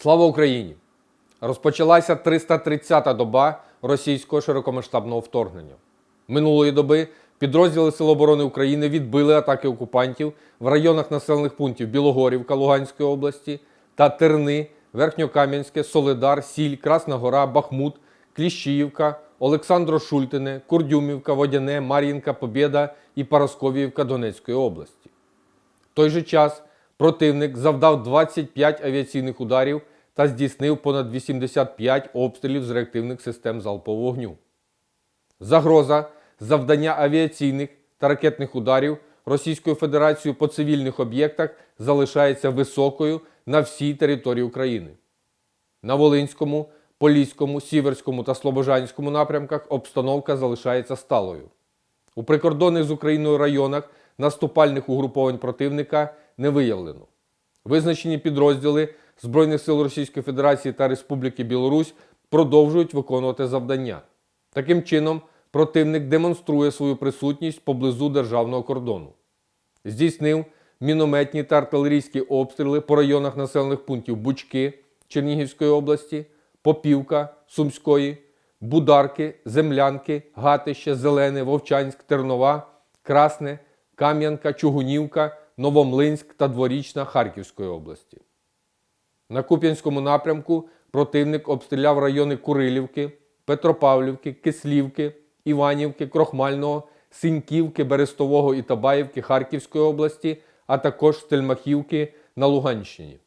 Слава Україні! Розпочалася 330-та доба російського широкомасштабного вторгнення. Минулої доби підрозділи Сил оборони України відбили атаки окупантів в районах населених пунктів Білогорівка Луганської області та Терни, Верхньокам'янське, Солидар, Сіль, Красна Гора, Бахмут, Кліщіївка, Олександро Шультине, Курдюмівка, Водяне, Мар'їнка, Побєда і Парасковіївка Донецької області. В той же час противник завдав 25 авіаційних ударів та здійснив понад 85 обстрілів з реактивних систем залпового вогню. Загроза завдання авіаційних та ракетних ударів Російською Федерацією по цивільних об'єктах залишається високою на всій території України. На Волинському, Поліському, Сіверському та Слобожанському напрямках обстановка залишається сталою. У прикордонних з Україною районах наступальних угруповань противника не виявлено. Визначені підрозділи Збройних сил Російської Федерації та Республіки Білорусь продовжують виконувати завдання. Таким чином, противник демонструє свою присутність поблизу державного кордону. Здійснив мінометні та артилерійські обстріли по районах населених пунктів Бучки Чернігівської області, Попівка Сумської, Бударки, Землянки, Гатище, Зелене, Вовчанськ, Тернова, Красне, Кам'янка, Чугунівка, Новомлинськ та Дворічна Харківської області. На Куп'янському напрямку противник обстріляв райони Курилівки, Петропавлівки, Кислівки, Іванівки, Крохмального, Синьківки, Берестового і Табаївки Харківської області, а також Стельмахівки на Луганщині.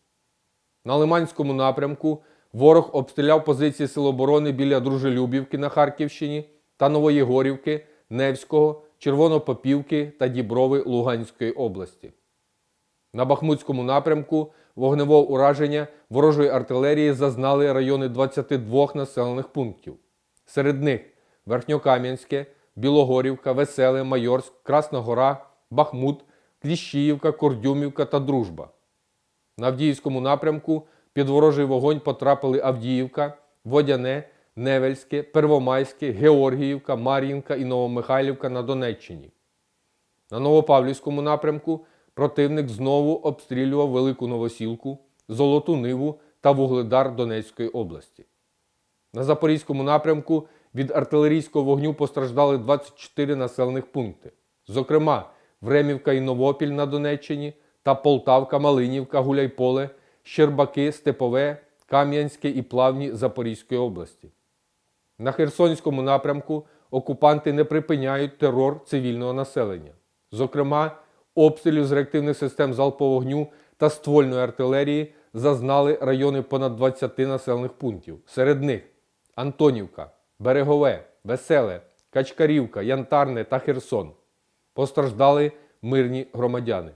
На Лиманському напрямку ворог обстріляв позиції Сил оборони біля Дружелюбівки на Харківщині та Новоєгорівки, Невського, Червонопопівки та Діброви Луганської області. На Бахмутському напрямку вогневого ураження ворожої артилерії зазнали райони 22 населених пунктів. Серед них Верхньокам'янське, Білогорівка, Веселе, Майорськ, Красна Гора, Бахмут, Кліщіївка, Кордюмівка та Дружба. На Авдіївському напрямку під ворожий вогонь потрапили Авдіївка, Водяне, Невельське, Первомайське, Георгіївка, Мар'їнка і Новомихайлівка на Донеччині. На Новопавлівському напрямку противник знову обстрілював Велику Новосілку, Золоту Ниву та Вугледар Донецької області. На Запорізькому напрямку від артилерійського вогню постраждали 24 населених пункти, зокрема Времівка і Новопіль на Донеччині та Полтавка, Малинівка, Гуляйполе, Щербаки, Степове, Кам'янське і Плавні Запорізької області. На Херсонському напрямку окупанти не припиняють терор цивільного населення, зокрема, обстрілів з реактивних систем залпового вогню та ствольної артилерії зазнали райони понад 20 населених пунктів. Серед них Антонівка, Берегове, Веселе, Качкарівка, Янтарне та Херсон. Постраждали мирні громадяни.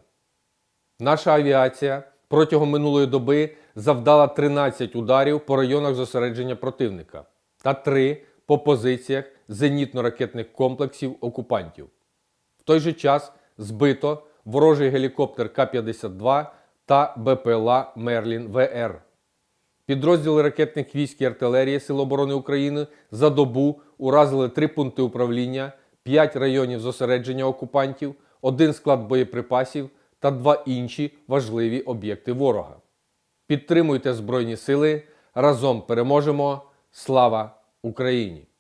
Наша авіація протягом минулої доби завдала 13 ударів по районах зосередження противника та 3 по позиціях зенітно-ракетних комплексів окупантів. В той же час збито ворожий гелікоптер К-52 та БПЛА Мерлін ВР. Підрозділи ракетних військ і артилерії Сил оборони України за добу уразили три пункти управління, 5 районів зосередження окупантів, один склад боєприпасів та два інші важливі об'єкти ворога. Підтримуйте Збройні Сили. Разом переможемо. Слава Україні!